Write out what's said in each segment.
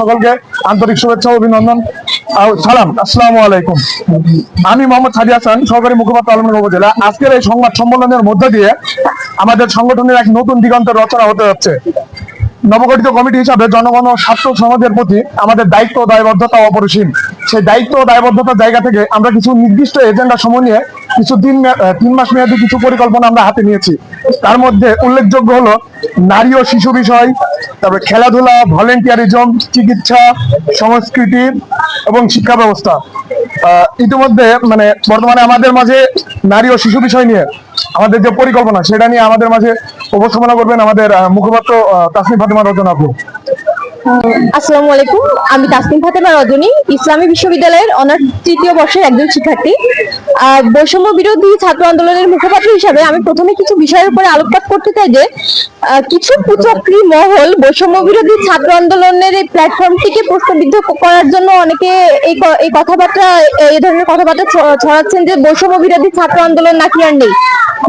সকলকে আন্তরিক শুভেচ্ছা অভিনন্দন। সালাম আলাইকুম। আমি মোহাম্মদ হাসান মুখপাত্র উপজেলা। আজকের এই সংবাদ সম্মেলনের দিয়ে আমাদের সংগঠনের এক নতুন দিগন্তের রচনা হতে যাচ্ছে। নবগঠিত কমিটি হিসাবে জনগণ ও ছাত্র সমাজের প্রতি আমাদের দায়িত্ব দায়বদ্ধতা অপরিসীম। সেই দায়িত্ব দায়বদ্ধতার জায়গা থেকে আমরা কিছু নির্দিষ্ট এজেন্ডা সময় নিয়ে কিছু দিন তিন মাস মেয়াদী কিছু পরিকল্পনা আমরা হাতে নিয়েছি। তার মধ্যে উল্লেখযোগ্য হলো নারী ও শিশু বিষয় তারপরে খেলাধুলা ভলেন্টিয়ারিজম চিকিৎসা সংস্কৃতি এবং শিক্ষা ব্যবস্থা। ইতিমধ্যে মানে বর্তমানে আমাদের মাঝে নারী ও শিশু বিষয় নিয়ে আমাদের যে পরিকল্পনা সেটা নিয়ে আমাদের মাঝে উপস্থাপনা করবেন আমাদের মুখপাত্র আহ, তাসনিম ফাতেমা রচনা আপু আসসালামু আলাইকুম। আমি তাসনিম ফাতেমা রজনী, ইসলামী বিশ্ববিদ্যালয়ের অনার্স তৃতীয় বর্ষের একজন শিক্ষার্থী। বৈষম্য বিরোধী ছাত্র আন্দোলনের মুখপাত্র হিসাবে আমি প্রথমে কিছু বিষয়ের উপরে আলোকপাত করতে চাই যে কিছু কুচক্রী মহল বৈষম্য বিরোধী ছাত্র আন্দোলনের এই প্ল্যাটফর্মটিকে প্রশ্নবিদ্ধ করার জন্য অনেকে এই এই কথাবার্তা, এই ধরনের কথাবার্তা ছড়াচ্ছেন যে, বৈষম্য বিরোধী ছাত্র আন্দোলন নাকি আর নেই।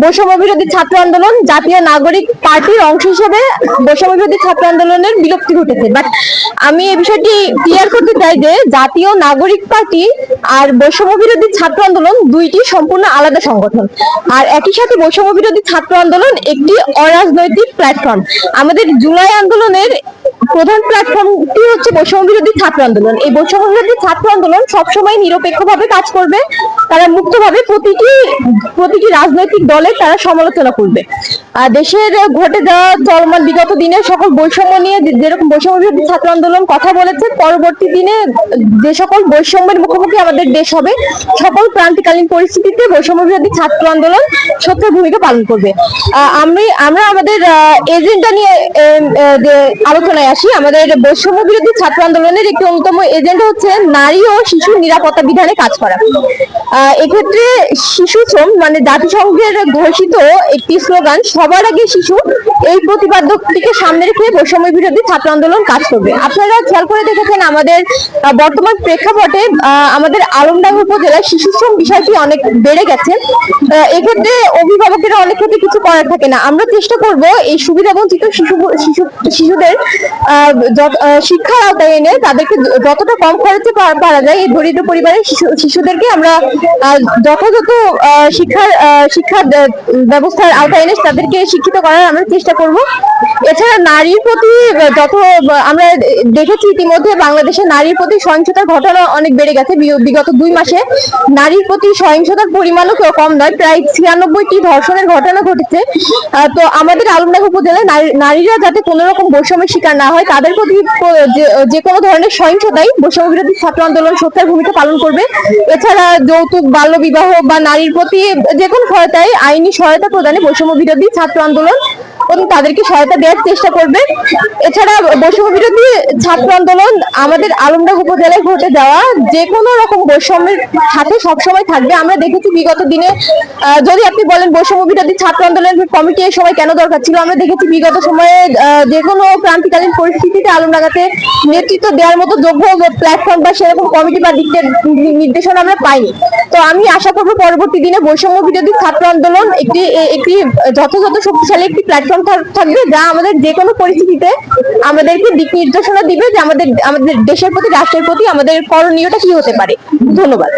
বৈষম্য বিরোধী ছাত্র আন্দোলন জাতীয় নাগরিক পার্টির অংশ হিসেবে বৈষম্য বিরোধী ছাত্র আন্দোলনের বিলুপ্তি ঘটেছে। বাট আমি এই বিষয়টি ক্লিয়ার করতে চাই যে জাতীয় নাগরিক পার্টি আর বৈষম্য বিরোধী ছাত্র আন্দোলন দুইটি সম্পূর্ণ আলাদা সংগঠন। আর একই সাথে বৈষম্য বিরোধী ছাত্র আন্দোলন একটি অরাজনৈতিক প্ল্যাটফর্ম আমাদের জুলাই আন্দোলনের প্রধান প্ল্যাটফর্মটি হচ্ছে বৈষম্য বিরোধী ছাত্র আন্দোলন। এই বৈষম্য বিরোধী ছাত্র আন্দোলন সবসময় নিরপেক্ষভাবে কাজ করবে, তারা মুক্তভাবে প্রতিটি প্রতিটি রাজনৈতিক দলের তারা সমালোচনা করবে। দেশের ঘটে যাওয়া চলমান বিগত দিনের সকল বৈষম্য নিয়ে যেরকম বৈষম্য বিরোধী ছাত্র আন্দোলন কথা বলেছে পরবর্তী দিনে যে সকল বৈষম্যের মুখোমুখি আমাদের দেশ হবে, সকল ক্রান্তিকালীন পরিস্থিতিতে বৈষম্য বিরোধী ছাত্র আন্দোলন সত্য ভূমিকা পালন করবে। আমরা আমাদের এজেন্ডা নিয়ে আলোচনায় আসি। আমাদের বৈষম্য বিরোধী ছাত্র আন্দোলনের একটি অন্যতম এজেন্ডা হচ্ছে নারী ও শিশু নিরাপত্তা বিধানে কাজ করা। এক্ষেত্রে শিশু শ্রম মানে জাতিসংঘের ঘোষিত একটি স্লোগান সবার আগে শিশু এই প্রতিপাদ্যটিকে সামনে রেখে বৈষম্য বিরোধী ছাত্র আন্দোলন কাজ করবে। আপনারা খেয়াল করে দেখেছেন আমাদের বর্তমান প্রেক্ষাপটে আমাদের আলমডাঙ্গা উপজেলায় শিশু শ্রম বিষয়টি অনেক বেড়ে গেছে। এক্ষেত্রে অভিভাবকেরা অনেক ক্ষেত্রে কিছু করার থাকে না। আমরা চেষ্টা করব এই সুবিধা বঞ্চিত শিশু শিশু শিশুদের আহ, শিক্ষার আওতায় এনে তাদেরকে যতটা কম খরচে পারা যায় এই দরিদ্র পরিবারের শিশু- শিশুদেরকে আমরা যথাযথ শিক্ষার আহ, শিক্ষার ব্যবস্থার আওতায় এনে তাদেরকে শিক্ষিত করার আমরা চেষ্টা করব। এছাড়া নারীর প্রতি যত, আমরা দেখেছি ইতিমধ্যে বাংলাদেশে নারীর প্রতি সহিংসতার ঘটনা অনেক বেড়ে গেছে বিগত দুই মাসে। নারীর প্রতি সহিংসতার পরিমাণও কম নয়, প্রায় ছিয়ানব্বইটি ধর্ষণের ঘটনা ঘটেছে। তো আমাদের আলমডাঙ্গা উপজেলায় নারীরা যাতে কোনো রকম বৈষম্যের শিকার না হয়, তাদের প্রতি যে কোনো ধরনের সহিংসতাই বৈষম্য বিরোধী ছাত্র আন্দোলন সত্যার ভূমিকা পালন করবে। এছাড়া যৌতুক, বাল্য বিবাহ বা নারীর প্রতি যে কোনো সহায়তায় আইনি সহায়তা প্রদানে বৈষম্য বিরোধী ছাত্র আন্দোলন এবং তাদেরকে সহায়তা দেওয়ার চেষ্টা করবে। এছাড়া বৈষম্য বিরোধী ছাত্র আন্দোলন আমাদের আলমডাঙ্গ উপজেলায় ঘটে যাওয়া যে কোনো রকম বৈষম্যের সাথে সবসময় থাকবে। আমরা দেখেছি বিগত দিনে যদি আপনি বলেন বৈষম্য বিরোধী ছাত্র আন্দোলনের কমিটি এই সময় কেন দরকার ছিল, আমরা দেখেছি বিগত সময়ে যে কোনো ক্রান্তিকালীন পরিস্থিতিতে আলমডাঙ্গাতে নেতৃত্ব দেওয়ার মতো যোগ্য প্ল্যাটফর্ম বা সেরকম কমিটি বা নির্দেশনা আমরা পাইনি। তো আমি আশা করব পরবর্তী দিনে বৈষম্য বিরোধী ছাত্র আন্দোলন একটি একটি যথাযথ শক্তিশালী একটি প্ল্যাটফর্ম থাকবে যা আমাদের যে কোনো পরিস্থিতিতে আমাদেরকে দিক নির্দেশনা দিবে যে আমাদের আমাদের দেশের প্রতি, রাষ্ট্রের প্রতি আমাদের করণীয়টা কি হতে পারে। ধন্যবাদ।